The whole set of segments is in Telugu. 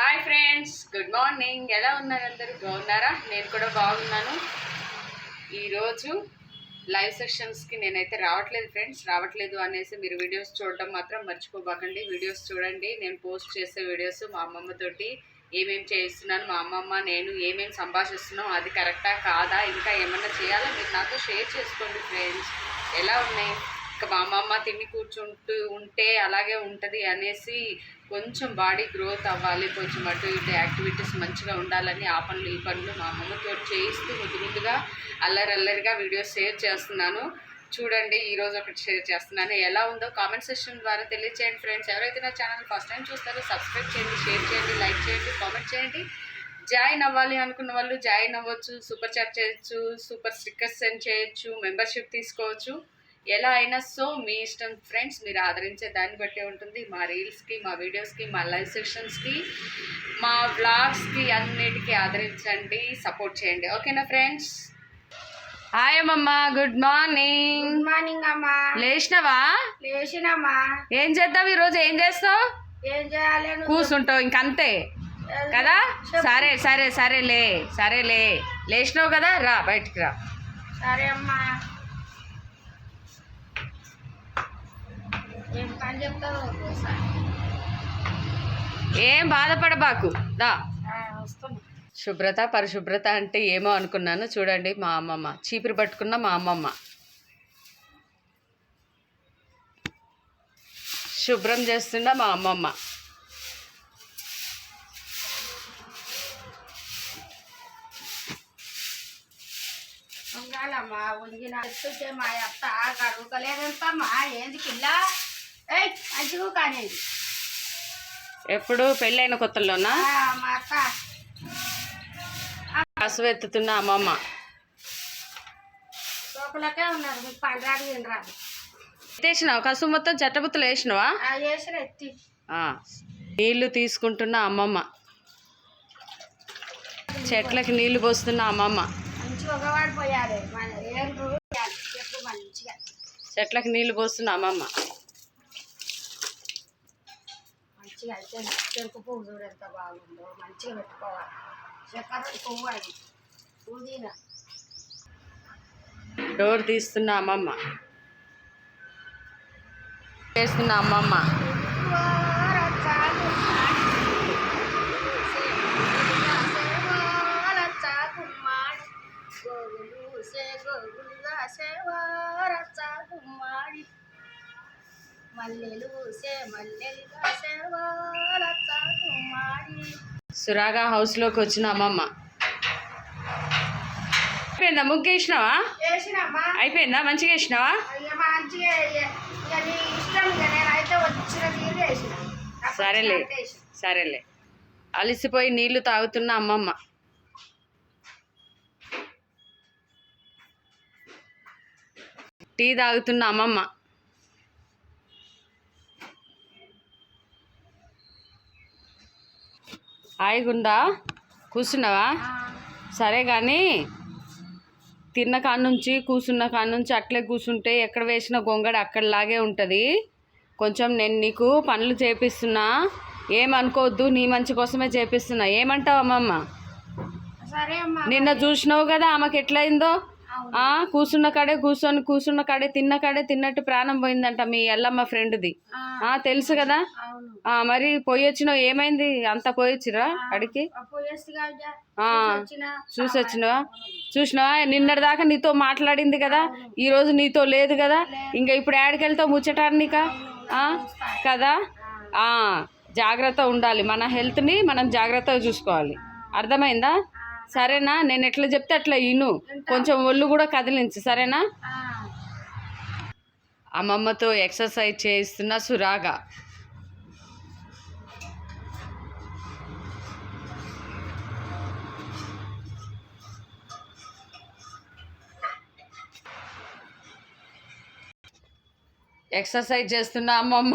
హాయ్ ఫ్రెండ్స్ గుడ్ మార్నింగ్ ఎలా ఉన్నారు అందరూ? బాగున్నారా? నేను కూడా బాగున్నాను. ఈరోజు లైవ్ సెషన్స్కి నేనైతే రావట్లేదు ఫ్రెండ్స్ రావట్లేదు అనేసి మీరు వీడియోస్ చూడడం మాత్రం మర్చిపోబాకండి. వీడియోస్ చూడండి. నేను పోస్ట్ చేసే వీడియోస్ మా అమ్మమ్మతోటి ఏమేమి చేయిస్తున్నాను మా అమ్మమ్మ నేను ఏమేమి సంభాషిస్తున్నాం అది కరెక్టా కాదా? ఇంకా ఏమన్నా చేయాలా? మీరు నాతో షేర్ చేసుకోండి ఫ్రెండ్స్ ఎలా ఉన్నాయి? ఇంకా మా అమ్మమ్మ తిని కూర్చుంటూ ఉంటే అలాగే ఉంటుంది అనేసి కొంచెం బాడీ గ్రోత్ అవ్వాలి కొంచెం అటు ఇటు యాక్టివిటీస్ మంచిగా ఉండాలని ఆ పనులు ఈ పనులు మా అమ్మమ్మతో చేయిస్తూ ముద్దు ముద్దుగా అల్లరి అల్లరిగా వీడియోస్ షేర్ చేస్తున్నాను. చూడండి ఈరోజు ఒకటి షేర్ చేస్తున్నాను. ఎలా ఉందో కామెంట్ సెక్షన్ ద్వారా తెలియచేయండి ఫ్రెండ్స్. ఎవరైతే నా ఛానల్ ఫస్ట్ టైం చూస్తారో సబ్స్క్రైబ్ చేయండి షేర్ చేయండి లైక్ చేయండి కామెంట్ చేయండి. జాయిన్ అవ్వాలి అనుకున్న వాళ్ళు జాయిన్ అవ్వచ్చు సూపర్ చాట్ చేయొచ్చు సూపర్ స్టిక్కర్స్ సెండ్ చేయొచ్చు మెంబర్షిప్ తీసుకోవచ్చు. ఎలా అయినా సో మీ ఇష్టం ఫ్రెండ్స్ మీరు ఆదరించే దాన్ని బట్టే ఉంటుంది. మా రీల్స్కి మా వీడియోస్కి మా లైవ్ సెషన్స్కి మా వ్లాగ్స్కి అన్నిటికీ ఆదరించండి సపోర్ట్ చేయండి. ఓకేనా ఫ్రెండ్స్? హాయ్ అమ్మమ్మ గుడ్ మార్నింగ్. గుడ్ మార్నింగ్ అమ్మా. లేచినవా? లేచినమ్మా ఏం చేద్దాం ఈరోజు? ఏం చేస్తావు? ఏం చేయాలి? కూర్చుంటావు ఇంకంతే కదా? సరే సరే సరేలే సరేలే. లేచినావు కదా? రా బయటికి రా. సరే అమ్మా. ఏం బాధపడబాకు. దా. శుభ్రత పరిశుభ్రత అంటే ఏమో అనుకున్నాను. చూడండి మా అమ్మమ్మ. చీపురు పట్టుకున్న మా అమ్మమ్మ. శుభ్రం చేస్తుండ మా అమ్మమ్మ. మా అత్త కడుగుతలేదంతమ్మా ఏంది కానేది ఎప్పుడు? పెళ్ళైన కొత్తలోనా కసువు ఎత్తుతున్న అమ్మమ్మ. ఎత్తేసినావు? కసువు మొత్తం చెట్టబుత్తలు వేసినావా? నీళ్ళు తీసుకుంటున్న అమ్మమ్మ. చెట్లకి నీళ్ళు పోస్తున్న అమ్మమ్మ. చెట్లకి నీళ్ళు పోస్తున్న అమ్మమ్మ. మంచిగా అయితే చెరుకు పువ్వు చూడు ఎంత బాగుందో మంచిగా పెట్టుకోవాలి చక్కెర పువ్వు అది పుదీనా డోర్ తీస్తున్న అమ్మమ్మ చేస్తున్న అమ్మమ్మ మల్లెలు పూసే మల్లెలు కాసేవా రచ్చ కుమ్మాడి సురాగా హౌస్లోకి వచ్చిన అమ్మమ్మ. అయిపోయిందా? ముగ్గు వేసినావా అయిపోయిందా? మంచిగా వేసినావా? సరేలే. సరేలే. అలసిపోయి నీళ్ళు తాగుతున్న అమ్మమ్మ. టీ తాగుతున్న అమ్మమ్మ. హాయిగుందా కూర్చున్నావా? ఆ, సరే కానీ తిన్న కాడ నుంచి కూర్చున్న కాడ నుంచి అట్లే కూర్చుంటే ఎక్కడ వేసిన గొంగడ అక్కడలాగే ఉంటుంది. కొంచెం నేను నీకు పనులు చేపిస్తున్నా. ఏమనుకోవద్దు నీ మంచి కోసమే చేపిస్తున్నా. ఏమంటావు అమ్మమ్మ? నిన్న చూసినావు కదా ఆమెకి ఎట్లయిందో? కూర్చున్న కాడే కూర్చొని కూర్చున్న కాడే తిన్న కాడే తిన్నట్టు ప్రాణం పోయిందంట మీ ఎల్లమ్మ ఫ్రెండ్ది. తెలుసు కదా? మరి పోయి వచ్చినావు ఏమైంది? అంత పోయొచ్చిరా అడిగి చూసి వచ్చినావా? చూసినావా? నిన్నటి దాకా నీతో మాట్లాడింది కదా? ఈ రోజు నీతో లేదు కదా? ఇంకా ఇప్పుడు యాడికి వెళ్తావు ముచ్చటానిక? కదా? ఆ, జాగ్రత్త ఉండాలి. మన హెల్త్ని మనం జాగ్రత్తగా చూసుకోవాలి. అర్థమైందా? సరేనా? నేను ఎట్లా చెప్తే అట్లా ఇను. కొంచెం ఒళ్ళు కూడా కదిలించు. సరేనా? అమ్మమ్మతో ఎక్సర్సైజ్ చేయిస్తున్న సురాగా. ఎక్సర్సైజ్ చేస్తున్న అమ్మమ్మ.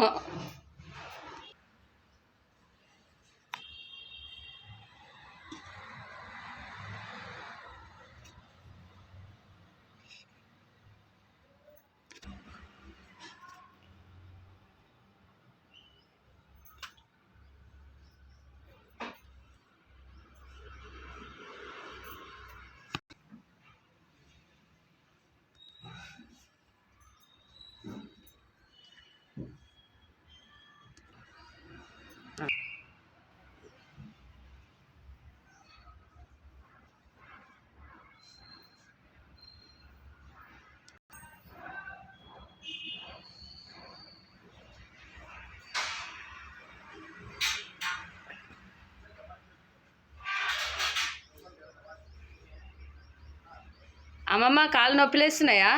అమ్మమ్మ కాలు నొప్పులేస్తున్నాయా?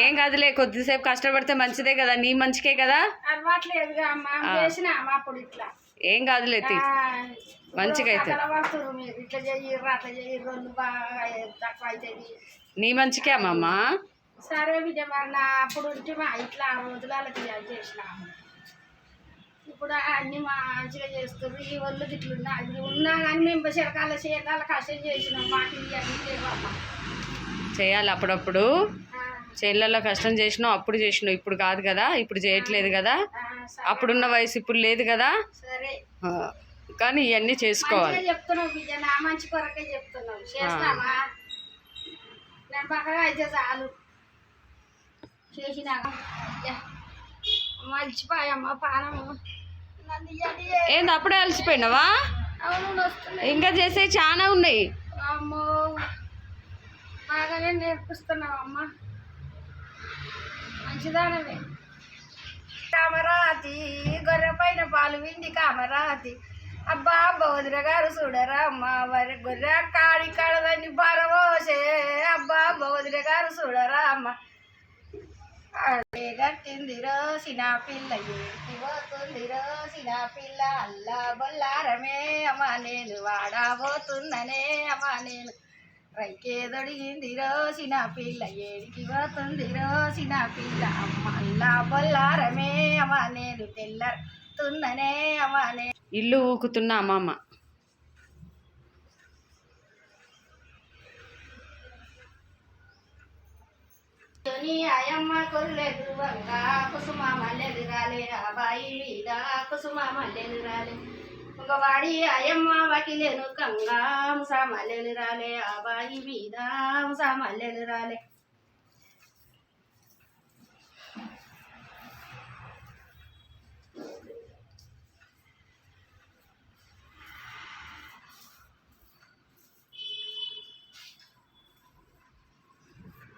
ఏం కాదులే కొద్దిసేపు కష్టపడితే మంచిదే కదా నీ మంచికే కదా? అలవాట్లేదుగా అమ్మ చేసిన అప్పుడు ఇట్లా. ఏం కాదులే తీ. మంచిగా అయితే. నీ మంచికే అమ్మమ్మ సరే మరి నా అప్పుడు ఇట్లా తీయాలి చేసిన. ఇప్పుడు అన్ని మంచిగా చేస్తారు ఈ ఒళ్ళు ఇట్లున్నా అది ఉన్నా కానీ మేము చిరకాల చీరకాల కష్టం చేసినాం మాకు చేయాలి అప్పుడప్పుడు. చేళ్ళల్లో కష్టం చేసినావు అప్పుడు చేసినావు. ఇప్పుడు కాదు కదా ఇప్పుడు చేయట్లేదు కదా. అప్పుడున్న వయసు ఇప్పుడు లేదు కదా. కానీ ఇవన్నీ చేసుకోవాలి. ఏంది అప్పుడే అలసిపోయినావా? ఇంకా చేసే చాలా ఉన్నాయి. బాగానే నేర్పిస్తున్నావు అమ్మ మంచిదానమే. కామరాతి గొర్రె పైన పాలు వింది కామరాతి. అబ్బా బౌద్ర గారు చూడరా అమ్మ వరి గొర్రె కాడి కడదని బరవోసే అబ్బా బౌద్ర గారు చూడరా అమ్మ. అడే గట్టిందిరో సినా పిల్ల ఏంటి పోతుందిరో సినా పిల్ల. అల్లా బొల్లారమే అమ్మ నేను వాడబోతున్ననే అమ్మ నేను రైకే దొడిగిందిరో సినా పిల్ల ఏడికి పోతుందిరో సినా పిల్ల. అమ్మ అల్లా బొల్లారమే అమ్మ నేను తెల్లతున్ననే అమ్మ నేను ఇల్లు ఊకుతున్న అమ్మమ్మ. తొని అయమ్మ కొల్లేదు కుసుమ మల్లెలు రాలే అబాయి మీద కుసుమ మల్లెలు రాలే. ఒకవాడి అయమ్మ వకిలేను కంగా ముస మల్లెలు రాలే అబాయి మీద ముస మల్లెలు రాలే.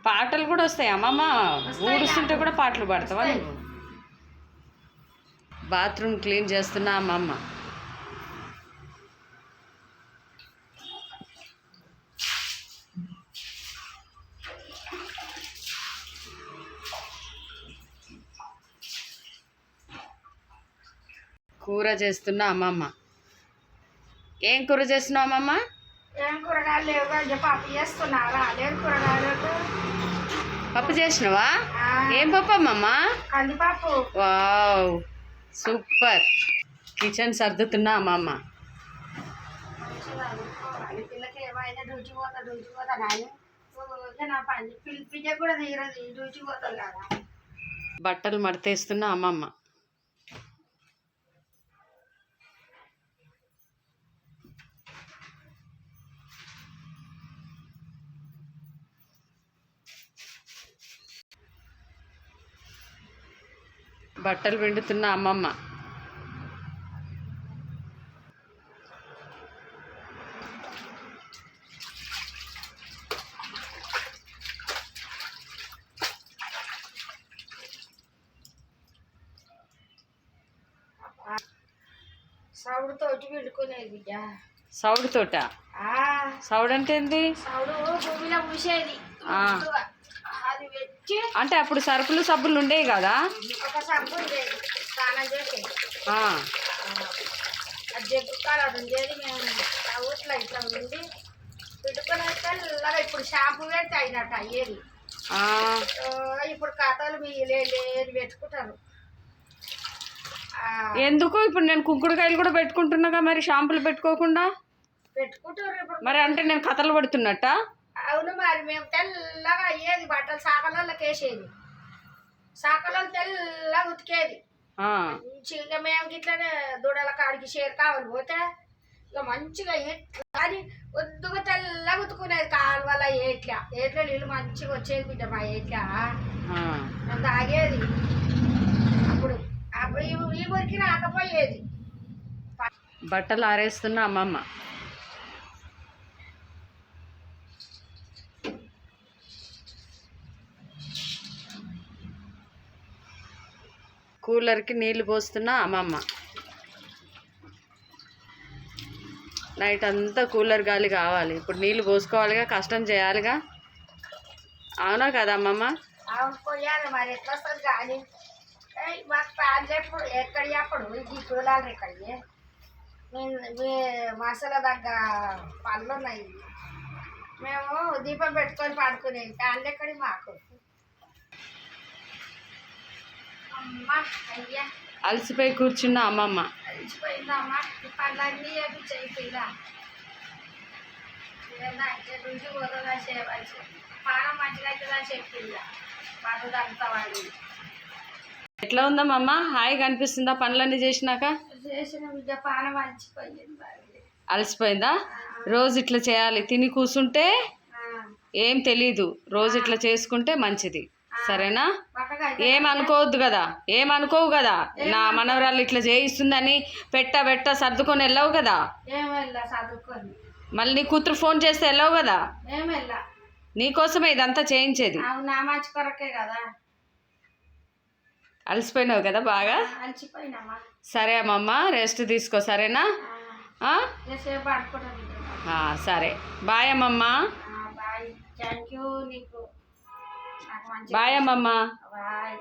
పాటలు కూడా వస్తాయి అమ్మమ్మ? ఊడుస్తుంటే కూడా పాటలు పాడతావా నువ్వు? బాత్రూమ్ క్లీన్ చేస్తున్నా అమ్మమ్మ. కూర చేస్తున్నా అమ్మమ్మ. ఏం కూర చేస్తున్నావు అమ్మమ్మ? ఏం కూరగాయలు లేవు కదా పాప చేస్తున్నారా? లేదు కూరగాయలు పప్పు చేసినావా? ఏం పప్పు అమ్మమ్మ? కందిపప్పు. Wow super. కిచెన్ సర్దుతున్నా అమ్మమ్మ. మంచిగా అనుకోవాలి. పిల్లకి ఏమైనా డ్యూటీ పోతా డ్యూటీ పోతా నాని ఊరికే నా పని పిల్ల పిల్ల కూడా తీరదు డ్యూటీ పోతాం కదా బట్టలు మడతేస్తున్నా అమ్మమ్మ. బట్టలు పిండుతున్న అమ్మమ్మ. సౌడు తోటి బిడ్డ. సౌడు తోట ఆ, సౌడు అంటే ఏంది? సౌడు భూమిలో పూసేది ఆ. ముందుగా. అది వెచ్చి అంటే అప్పుడు సరుకులు సబ్బులు ఉండేవి కదా? జగ్గు కాలం ఉండేది మేము ఊట్లో ఇట్లా ఉండి అయితే ఇలాగ ఇప్పుడు షాంపూ పెడితే అయినట్టు అయ్యేది. ఇప్పుడు కథలు మీ లేదు పెట్టుకుంటారు. ఎందుకు? ఇప్పుడు నేను కుంకుడుకాయలు కూడా పెట్టుకుంటున్నాగా మరి షాంపులు పెట్టుకోకుండా? పెట్టుకుంటారు మరి అంటే నేను కథలు పడుతున్నట్ట? అవును మరి మేము తెల్లగా అయ్యేది బట్టలు సాకలలోకి వేసేది. సాకలో తెల్లగా ఉతికేది. మంచిగా మేము ఇట్లనే దూడల కాడికి షేర్ కావాలి పోతే ఇక మంచిగా అని వద్దుగా తెల్లగా ఉతుకునేది కాలువల ఏట్లా. ఏట్లా నీళ్ళు మంచిగా వచ్చేది బిడ్డ మా ఏట్లా. మేము తాగేది. అప్పుడు అప్పుడు ఈ ఈ ఊరికి రాకపోయేది. బట్టలు ఆరేస్తున్నా అమ్మమ్మ. కూలర్కి నీళ్ళు పోస్తున్నా అమ్మమ్మ నైట్ అంతా కూలర్ గాలి కావాలి. ఇప్పుడు నీళ్ళు పోసుకోవాలిగా కష్టం చేయాలిగా. అవునా కదా అమ్మమ్మ? అవును పోయాలి మరి. ఎట్లా గాలి? మాకు ఎక్కడి ఈ మసాలా దగ్గర పనులు ఉన్నాయి. మేము దీపం పెట్టుకొని పడుకునేది. ప్యాన్లు ఎక్కడి మాకు? పనులు అంతా వాడి. ఎట్లా ఉందమ్మమ్మ హాయి కనిపిస్తుందా పనులన్నీ చేసినాక. అలసిపోయిందా రోజు ఇట్లా చేయాలి. తిని కూర్చుంటే ఏం తెలీదు. రోజు ఇట్లా చేసుకుంటే మంచిది. సరేనా? బక్కగా అయితే ఏం అనుకోవద్దు కదా ఏం అనుకోవు కదా. నా మనవరాలు ఇట్లా చేయిస్తుందని పెట్ట పెట్ట సర్దుకొని వెళ్ళవు కదా. మళ్ళీ నీ కూతురు ఫోన్ చేస్తే వెళ్ళవు కదా? నీకోసమే ఇదంతా చేయించేది. కదా. అలసిపోయినావు కదా బాగా? సరే అమ్మమ్మ రెస్ట్ తీసుకో సరేనా? సరే. బాయ్ అమ్మమ్మ. థ్యాంక్ యూ నీకు. బాయ్ అమ్మమ్మ బాయ్